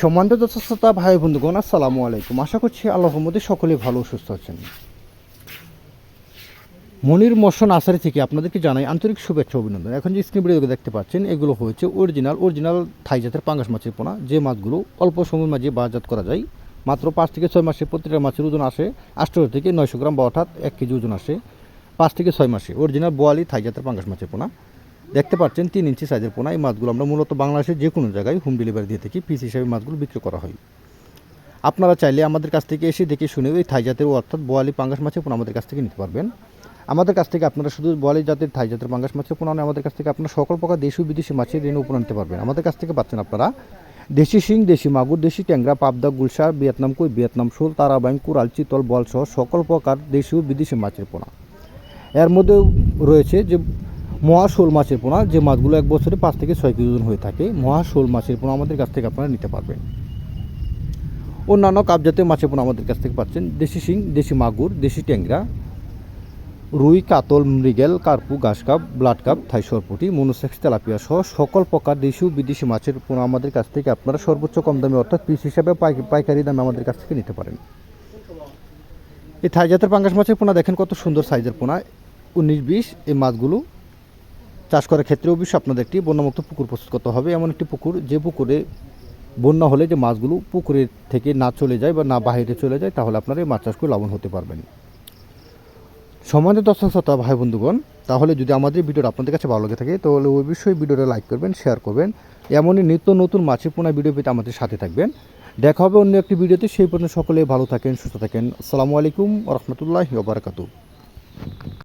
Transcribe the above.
সম্মানিত দর্শকতা ভাই বন্ধুগণ, আসসালামু আলাইকুম। আশা করছি আল্লাহর মধ্যে সকলেই ভালো সুস্থ আছেন। মনির মশন আসারি থেকে আপনাদেরকে জানাই আন্তরিক শুভেচ্ছা অভিনন্দন। এখন যে স্ক্রিন ভিডিও দেখতে পাচ্ছেন, এগুলো হয়েছে অরিজিনাল অরিজিনাল থাই জাতের পাঙ্গাস মাছের পোনা। যে মাছগুলো অল্প সময়ের মাঝে বাজাত করা যায়, মাত্র পাঁচ থেকে ছয় মাসে প্রতিটা মাছের ওজন আসে আটশো থেকে নয়শো গ্রাম বা অর্থাৎ এক কেজি ওজন আসে পাঁচ থেকে ছয় মাসে। অরিজিনাল বোয়ালি থাই জাতের পাঙ্গাস মাছের পোনা। দেখতে পাচ্ছেন তিন ইঞ্চি সাইজের পোনা। এই মাছগুলো আমরা মূলত বাংলাদেশের যে কোনো জায়গায় হোম ডেলিভারি দিয়ে থাকি পিস হিসাবে মাছগুলো বিক্রি করা হয়। আপনারা চাইলে আমাদের কাছ থেকে এসে দেখে শুনে ওই থাই জাতের অর্থাৎ বোয়ালি পাঙ্গাস মাছের পোনা আমাদের কাছ থেকে নিতে পারবেন। আমাদের কাছ থেকে আপনারা শুধু বোয়ালি জাতের থাই জাতের পাঙ্গাস মাছের পোনা আমাদের কাছ থেকে আপনারা সকল প্রকার দেশি বিদেশি মাছের ঋণ উপর নিতে পারবেন। আমাদের কাছ থেকে পাচ্ছেন আপনারা দেশি শিং, দেশি মাগুর, দেশি ট্যাংরা, পাবদা গুলশা ভিয়েতনাম কই, ভিয়েতনাম শোল তারাবাইন কুরাল, চিতল বল সহ সকল প্রকার দেশি ও বিদেশি মাছের পোনা। এর মধ্যে রয়েছে যে মহা শোল মাছের পোনা, যে মাছগুলো এক বছরে পাঁচ থেকে ছয় কেজি ওজন হয়ে থাকে, মহা শোল মাছের পোনা আমাদের কাছ থেকে আপনারা নিতে পারবেন। অন্যান্য কাপ জাতীয় মাছের পোনা আমাদের কাছ থেকে পাচ্ছেন, দেশি শিং, দেশি মাগুর, দেশি ট্যাংরা, রুই, কাতল, মৃগেল, কার্পু, ঘাস কাপ, ব্লাড কাপ, থাই সরপুটি, মনোসেক্স, তেলাপিয়া সহ সকল প্রকার দেশি ও বিদেশি মাছের পোনা আমাদের কাছ থেকে আপনারা সর্বোচ্চ কম দামে, অর্থাৎ পিস হিসাবে পাই- পাইকারি দামে আমাদের কাছ থেকে নিতে পারেন। এই থাই জাতের পাঙ্গাস মাছের পোনা দেখেন কত সুন্দর সাইজের পোনা, উনিশ, বিশ, এই মাছগুলো চাষ করার ক্ষেত্রে অবশ্যই আপনাদের একটি বন্যামুক্ত পুকুর প্রস্তুত করতে হবে। এমন একটি পুকুর, যে পুকুরে বন্যা হলে যে মাছগুলো পুকুরের থেকে না চলে যায় বা না বাইরে চলে যায়, তাহলে আপনারা এই মাছ চাষ করে লাভবান হতে পারবেন। সমাজে দর্শক শ্রোতা, ভাই বন্ধুগণ, তাহলে যদি আমাদের ভিডিওটা আপনাদের কাছে ভালো লাগে থাকে, তাহলে বিষয়ে ভিডিওটা লাইক করবেন, শেয়ার করবেন। এমনই নিত্য নতুন মাছের পোনা ভিডিও পেতে আমাদের সাথে থাকবেন। দেখা হবে অন্য একটি ভিডিওতে। সেই পর্যন্ত সকলে ভালো থাকেন, সুস্থ থাকেন। আসসালামু আলাইকুম রহমতুল্লাহ বারাকাতু